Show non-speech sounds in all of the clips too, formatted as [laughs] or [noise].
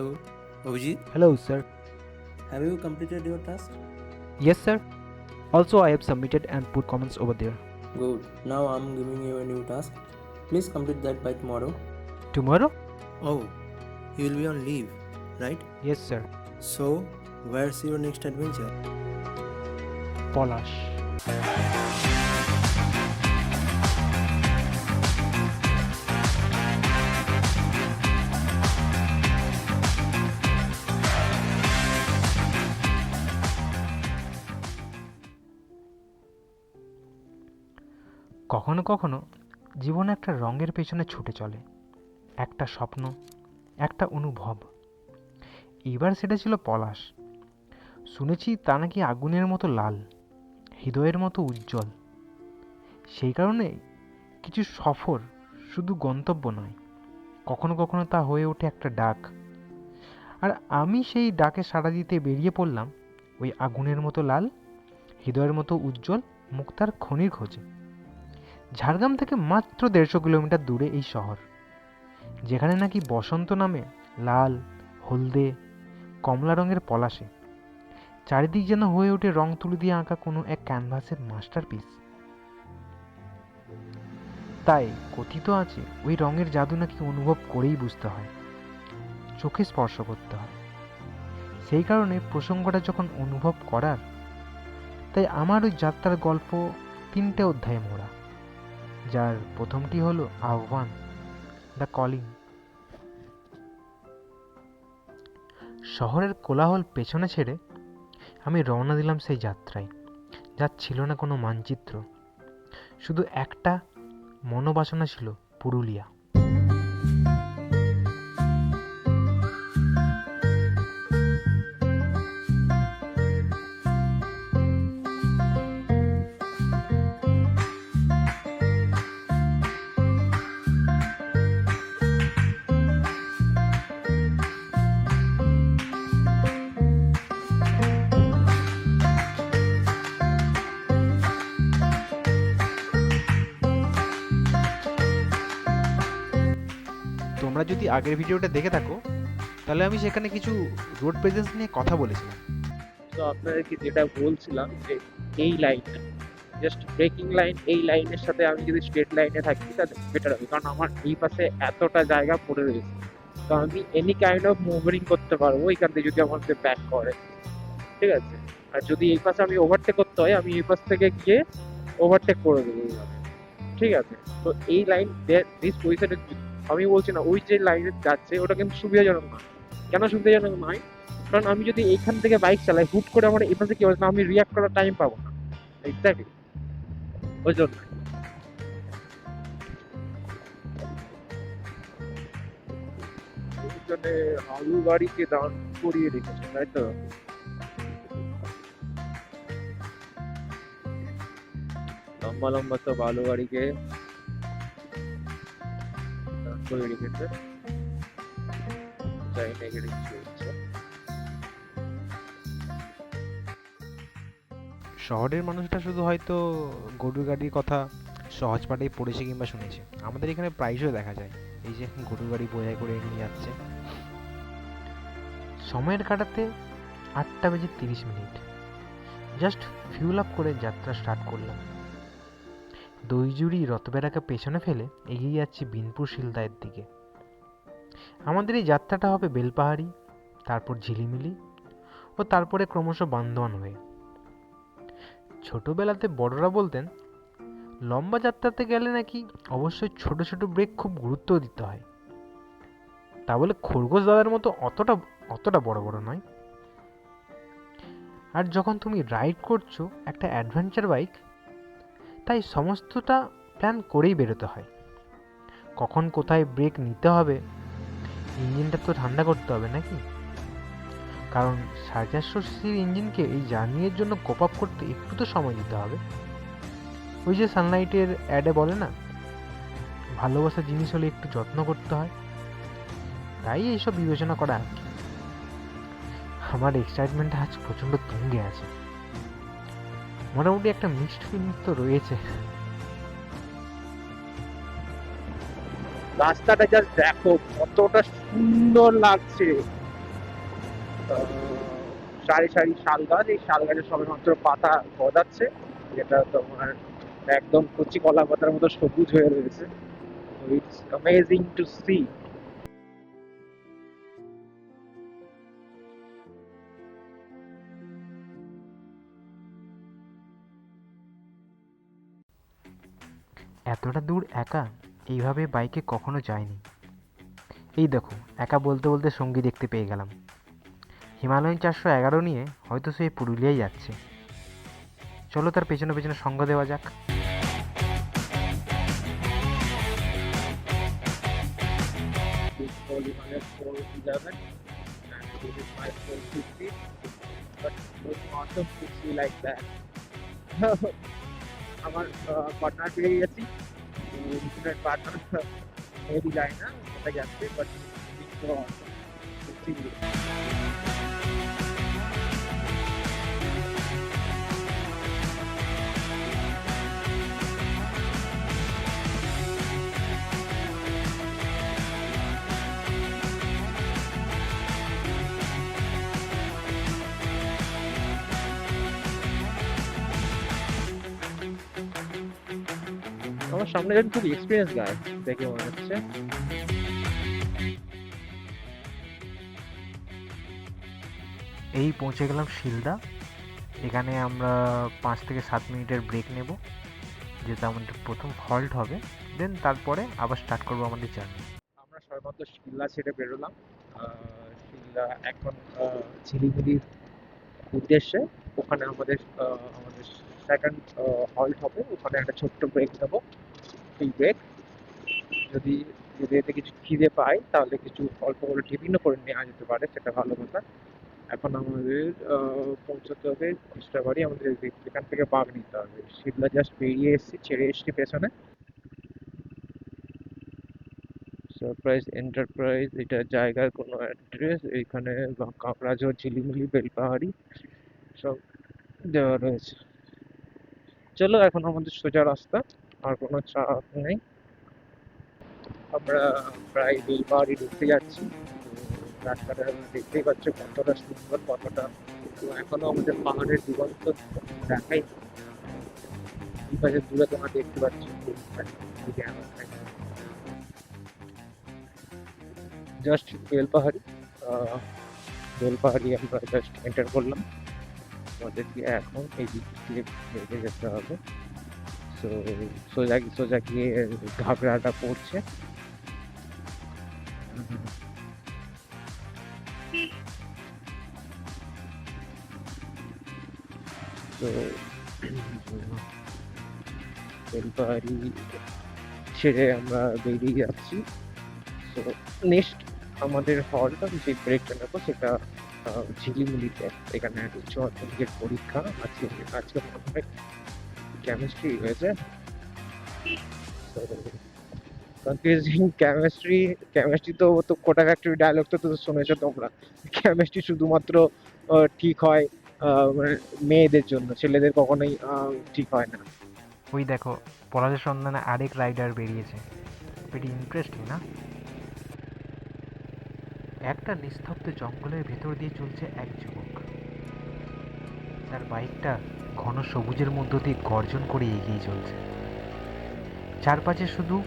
Hello, Abhijit. Hello, sir. Have you completed your task? Yes, sir. Also, I have submitted and put comments over there. Good. Now I'm giving you a new task. Please complete that by tomorrow. Tomorrow? Oh, you will be on leave, right? Yes, sir. So, where's your next adventure? Polash. কখনো কখনো জীবন একটা রঙের পেছনে ছুটে চলে। একটা স্বপ্ন, একটা অনুভব। এবার সেটা ছিল পলাশ। শুনেছি তা নাকি আগুনের মতো লাল, হৃদয়ের মতো উজ্জ্বল। সেই কারণে কিছু সফর শুধু গন্তব্য নয়, কখনো কখনো তা হয়ে ওঠে একটা ডাক। আর আমি সেই ডাকে সাড়া দিতে বেরিয়ে পড়লাম ওই আগুনের মতো লাল, হৃদয়ের মতো উজ্জ্বল, মুক্তার খনির খোঁজে। ঝাড়গ্রাম থেকে মাত্র দেড়শো কিলোমিটার দূরে এই শহর। যেখানে নাকি বসন্ত নামে লাল, হলদে, কমলা রঙের পলাশে চারিদিক যেন হয়ে ওঠে রং তুলি দিয়ে আঁকা কোনো এক ক্যানভাসের মাস্টারপিস তাই কথিত আছে, ওই রঙের জাদু নাকি অনুভব করেই বুঝতে হয়। চোখে স্পর্শ করতে হয়। সেই কারণে প্রসঙ্গটা যখন অনুভব করার, তাই আমার ওই যাত্রার গল্প তিনটে অধ্যায়ে মোড়া। যার প্রথমটি হলো আহ্বান, দ্য কলিং। শহরের কোলাহল পেছনে ছেড়ে আমি রওনা দিলাম সেই যাত্রায় যার ছিল না কোনো মানচিত্র। শুধু একটা মনোবাসনা ছিল পুরুলিয়া। তোমরা যদি আগের ভিডিওটা দেখে থাকো, তাহলে আমি সেখানে কিছু রোড প্রেজেন্স নিয়ে কথা বলেছিলাম। তো আপনাদেরকে যেটা বলছিলাম যে এই লাইনটা জাস্ট ব্রেকিং লাইন এই লাইনের সাথে আমি যদি স্ট্রেট লাইনে থাকি, তাহলে বেটার হবে। কারণ আমার এই পাশে এতটা জায়গা পড়ে রয়েছে। তো আমি এনি কাইন্ড অফ মুভিং করতে পারব এইখান থেকে যদি আমাকে ব্যাক করে। ঠিক আছে? আর যদি এই পাশে আমি ওভারটেক করতে হয়, আমি এই পাশ থেকে গিয়ে ওভারটেক করে দেবো ঠিক আছে? তো এই লাইন দিস পজিশনে আমি বলছি না, ওই যে লাইনে যাচ্ছে ওটা কিন্তু সুবিধাজনক না কেন সুবিধাজনক নয় কারণ আমি যদি এইখান থেকে বাইক চালাই, হুট করে আমার এই পাশে কি না আমি রিয়াক্ট করার টাইম পাবো না। এক্স্যাক্টলি ওই জন্য। জন্য আলু গাড়িকে দান করিয়ে রেখেছে, তাই তো? লম্বা লম্বা সব আলু গাড়িকে করে রেখেছে। যাই নেগেটিভ চলছে শহরের মানুষটা শুধু হয়তো গরুর গাড়ির কথা সহজ পাঠেই পড়েছে কিংবা শুনেছে। আমাদের এখানে প্রায়শই দেখা যায়, এই যে গরুর গাড়ি বোঝাই করে নিয়ে যাচ্ছে। সময়ের কাটাতে আটটা বেজে তিরিশ মিনিট। জাস্ট ফিউল আপ করে যাত্রা স্টার্ট করলাম। দইজুড়ি রথবেড়াকে পেছনে ফেলে এগিয়ে যাচ্ছি বিনপুর শিলদায়ের দিকে। আমাদের এই যাত্রাটা হবে বেলপাহাড়ি, তারপর ঝিলিমিলি ও তারপরে ক্রমশ বান্দোয়ান হয়ে। ছোটবেলাতে বড়রা বলতেন, লম্বা যাত্রাতে গেলে নাকি অবশ্যই ছোট ছোট ব্রেক খুব গুরুত্ব দিতে হয়। তা বলে খরগোশ দাদার মতো অতটা অতটা বড় বড় নয়। আর যখন তুমি রাইড করছ একটা অ্যাডভেঞ্চার বাইক তাই সমস্তটা প্ল্যান করেই বেরোতে হয়। কখন কোথায় ব্রেক নিতে হবে? ইঞ্জিনটা তো ঠান্ডা করতে হবে নাকি? কারণ সাড়ে চারশো সিসির ইঞ্জিনকে এই জার্নির জন্য কোপ আপ করতে একটু তো সময় দিতে হবে। ওই যে সানলাইটের অ্যাডে বলে না ভালোবাসা জিনিস হলে একটু যত্ন করতে হয়। তাই এইসব বিবেচনা করা আর কি। আমার এক্সাইটমেন্ট আজ প্রচণ্ড তুঙ্গে আছে। মোটামুটি একটা মিক্সড ফিলিংস তো রয়েছে। রাস্তাটা জাস্ট দেখো, কতটা সুন্দর লাগছে। সারি সারি শাল গাছ, এই শাল গাছের সবেমাত্র পাতা গজাচ্ছে, যেটা তোমার একদম কচি কলা পাতার মতো সবুজ হয়ে রয়েছে। ইটস অ্যামেজিং টু সি এতটা দূর একা? এইভাবে বাইকে কখনো যায়নি এই দেখো, একা বলতে বলতে সঙ্গী দেখতে পেয়ে গেলাম। হিমালয়ান চারশো এগারো নিয়ে হয়তো সে পুরুলিয়ায় যাচ্ছে। চলো তার পেছনে পেছনে সঙ্গ দেওয়া যাক। This Polymer 411 and this is my 450 awesome to see like that. [laughs] আমার পার্টনার পেয়ে গেছি। ইন্টারনেট পার্টনার যায় না সেটা যাচ্ছে বাট সামনে একজন খুব এক্সপিরিয়েন্স গায় দেখে মনে হচ্ছে। এই পৌঁছে গেলাম শিলদা। এখানে আমরা পাঁচ থেকে সাত মিনিটের ব্রেক নেব যেটা আমাদের প্রথম হল্ট হবে। দেন তারপরে আবার স্টার্ট করব আমাদের জার্নি আমরা সবেমাত্র শিল্লা ছেড়ে বেরোলাম। আহ, শিল্লা এখন ঝিলিমিলির উদ্দেশ্যে। ওখানে আমাদের আমাদের সেকেন্ড হল্ট হবে। ওখানে একটা ছোট্ট ব্রেক নেব। ব্রেক যদি যদি এতে কিছু খিদে পাই তাহলে কিছু অল্প করে টিফিনও করে নেওয়া যেতে পারে, সেটা ভালো কথা। এখন আমাদের পৌঁছতে হবে বাড়ি, আমাদের এখান থেকে বাঘ নিতে হবে। শিমলা জাস্ট বেরিয়ে এসেছি, ছেড়ে এসেছি পেছনে। সারপ্রাইজ এন্টারপ্রাইজ এটা জায়গার কোনো অ্যাড্রেস এইখানে কাঁকড়াঝোড় ঝিলিমিলি, বেলপাহাড়ি, সব দেওয়া রয়েছে। চলো এখন আমাদের সোজা রাস্তা। আর কোনো চাপ নেই। আমরা প্রায় বেলপাহাড়ি ঢুকতে যাচ্ছি। রাস্তাটা দেখতেই পাচ্ছ কতটা সুন্দর, কতটা এখনও আমাদের পাহাড়ের দিগন্ত দেখাই এই দূরে তোমরা দেখতে পাচ্ছ [laughs] জাস্ট বেলপাহাড়ি। বেলপাহাড়ি আমরা জাস্ট এন্টার করলাম। আমাদেরকে এখন এই দিক দিয়ে যেতে হবে। তো সোজা সোজা গিয়ে ঘাগড়াটা পড়ছে। তো বেলপাহাড়ি ছেড়ে আমরা বেরিয়ে যাচ্ছি। তো নেক্সট আমাদের হলটা যে ব্রেকটা নেব সেটা ঝিলিমিলিতে। এখানে উচ্চ মাধ্যমিকের পরীক্ষা, আজকে আজকে কেমিস্ট্রি হয়েছে। কনফিউজিং কেমিস্ট্রি কেমিস্ট্রি তো তো কোটা ফ্যাক্টরি ডায়লগ তো তো শুনেছো তোমরা। কেমিস্ট্রি শুধুমাত্র ঠিক হয় মানে মেয়েদের জন্য, ছেলেদের কখনোই ঠিক হয় না। ওই দেখো পলাশের সন্ধানে আরেক রাইডার বেরিয়েছে। ভেরি ইন্টারেস্টিং না? একটা নিস্তব্ধ জঙ্গলের ভেতর দিয়ে চলছে এক যুবক। তার বাইকটা ঘন সবুজের মধ্য দিয়ে গর্জন করে এগিয়ে চলছে। চারপাশে শুধু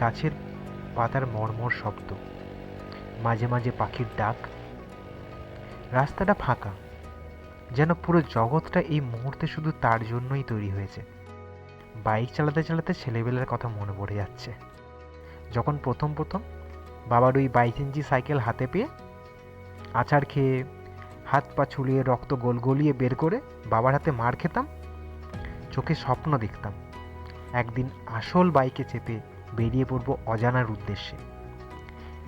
গাছের পাতার মর্মর শব্দ। মাঝে মাঝে পাখির ডাক। রাস্তাটা ফাঁকা। যেন পুরো জগৎটা এই মুহূর্তে শুধু তার জন্যই তৈরি হয়েছে। বাইক চালাতে চালাতে ছেলেবেলার কথা মনে পড়ে যাচ্ছে। যখন প্রথম প্রথম বাবার ওই বাইশ ইঞ্চি সাইকেল হাতে পেয়ে আছাড় খেয়ে হাত পা ছুলিয়ে রক্ত গোল গলিয়ে বের করে বাবার হাতে মার খেতাম, চোখে স্বপ্ন দেখতাম। একদিন আসল বাইকে চেপে বেরিয়ে পড়ব অজানার উদ্দেশ্যে।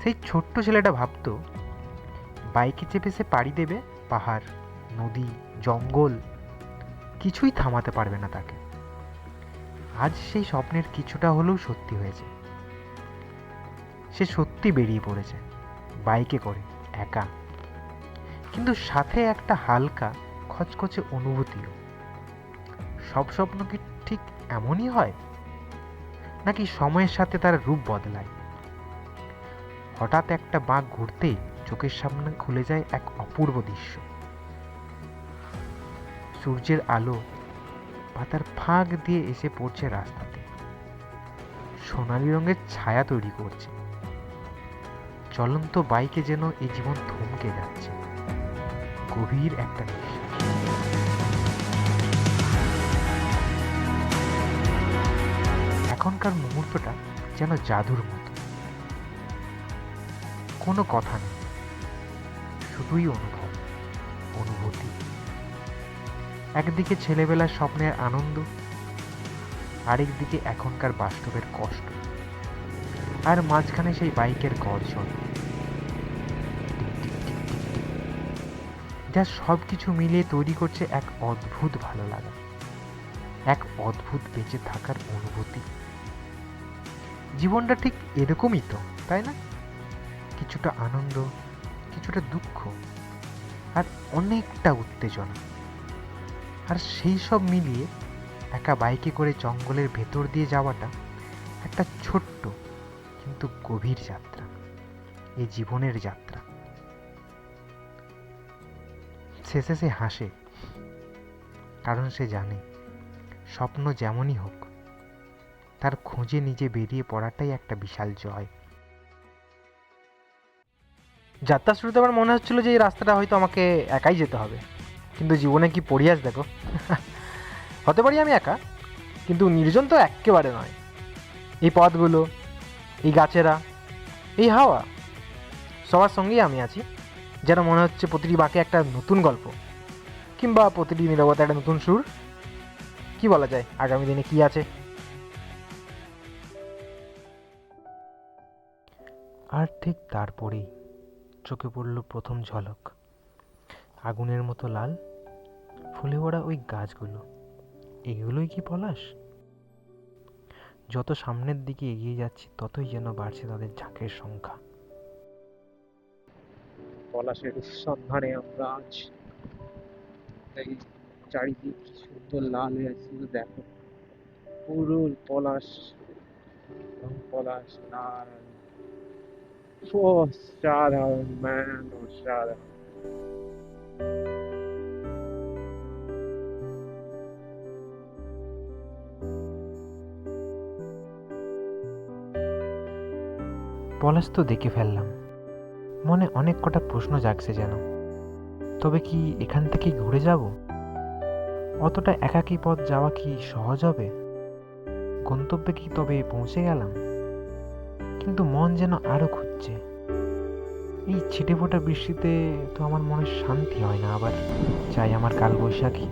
সেই ছোট্ট ছেলেটা ভাবতো, বাইকে চেপে সে পাড়ি দেবে, পাহাড়, নদী, জঙ্গল, কিছুই থামাতে পারবে না তাকে। আজ সেই স্বপ্নের কিছুটা হলেও সত্যি হয়েছে। সে সত্যি বেরিয়ে পড়েছে, বাইকে করে, একা। কিন্তু সাথে একটা হালকা, খচখচে অনুভূতিও সব স্বপ্ন কি ঠিক এমনই হয়? নাকি সময়ের সাথে তার রূপ বদলায়? হঠাৎ একটা বাঁক ঘুরতেই চোখের সামনে খুলে যায় এক অপূর্ব দৃশ্য। সূর্যের আলো পাতার ফাঁক দিয়ে এসে পড়ছে রাস্তাতে। সোনালি রঙের ছায়া তৈরি করছে। চলন্ত বাইকে যেন এই জীবন থমকে যাচ্ছে। গভীর একটা এখনকার মুহূর্তটা যেন জাদুর মতো। কোনো কথা নেই। শুধুই অনুভব, অনুভূতি। একদিকে ছেলেবেলার স্বপ্নের আনন্দ, আরেকদিকে এখনকার বাস্তবের কষ্ট। আর মাঝখানে সেই বাইকের গর্জন। যা সব কিছু মিলিয়ে তৈরি করছে এক অদ্ভুত ভালো লাগা। এক অদ্ভুত বেঁচে থাকার অনুভূতি। জীবনটা ঠিক এরকমই তো, তাই না? কিছুটা আনন্দ, কিছুটা দুঃখ, আর অনেকটা উত্তেজনা। আর সেই সব মিলিয়ে একা বাইকে করে জঙ্গলের ভেতর দিয়ে যাওয়াটা একটা ছোট্ট কিন্তু গভীর যাত্রা। এই জীবনের যাত্রা। শেষে সে হাসে। কারণ সে জানে, স্বপ্ন যেমনই হোক, তার খোঁজে নিজে বেরিয়ে পড়াটাই একটা বিশাল জয়। যাত্রা শুরুতে আমার মনে হচ্ছিল যে এই রাস্তাটা হয়তো আমাকে একাই যেতে হবে। কিন্তু জীবনে কি পরিয়াস দেখো। হতে পারি আমি একা, কিন্তু নির্জন তো একেবারে নয়। এই পথগুলো, এই গাছেরা, এই হাওয়া, সবার সঙ্গেই আমি আছি। যেন মনে হচ্ছে প্রতিটি বাঁকে একটা নতুন গল্প, কিংবা প্রতিটি নিরবতা একটা নতুন সুর। কি বলা যায়? আগামী দিনে কি আছে? আর ঠিক তারপরেই চোখে পড়ল প্রথম ঝলক। আগুনের মতো লাল, ফুলে ওড়া ওই গাছগুলো। এগুলোই কি পলাশ? যত সামনের দিকে এগিয়ে যাচ্ছি, ততই যেন বাড়ছে তাদের ঝাঁকের সংখ্যা। পলাশের সন্ধানে আমরা আজ এই চারিদিক সুন্দর লাল হয়ে আছে দেখো। পুরো পলাশ পলাশ লাল অসাধারণ, ম্যান, অসাধারণ। পলাশ তো দেখে ফেললাম। মনে অনেক কটা প্রশ্ন জাগছে যেন। তবে কি এখান থেকে ঘুরে যাব? অতটা একাকী পথ যাওয়া কি সহজ হবে? গন্তব্যে কি তবে পৌঁছে গেলাম? কিন্তু মন যেন আরও খুঁজছে। এই ছিটে ফোটা বৃষ্টিতে তো আমার মনে শান্তি হয় না, আবার চাই আমার কাল বৈশাখী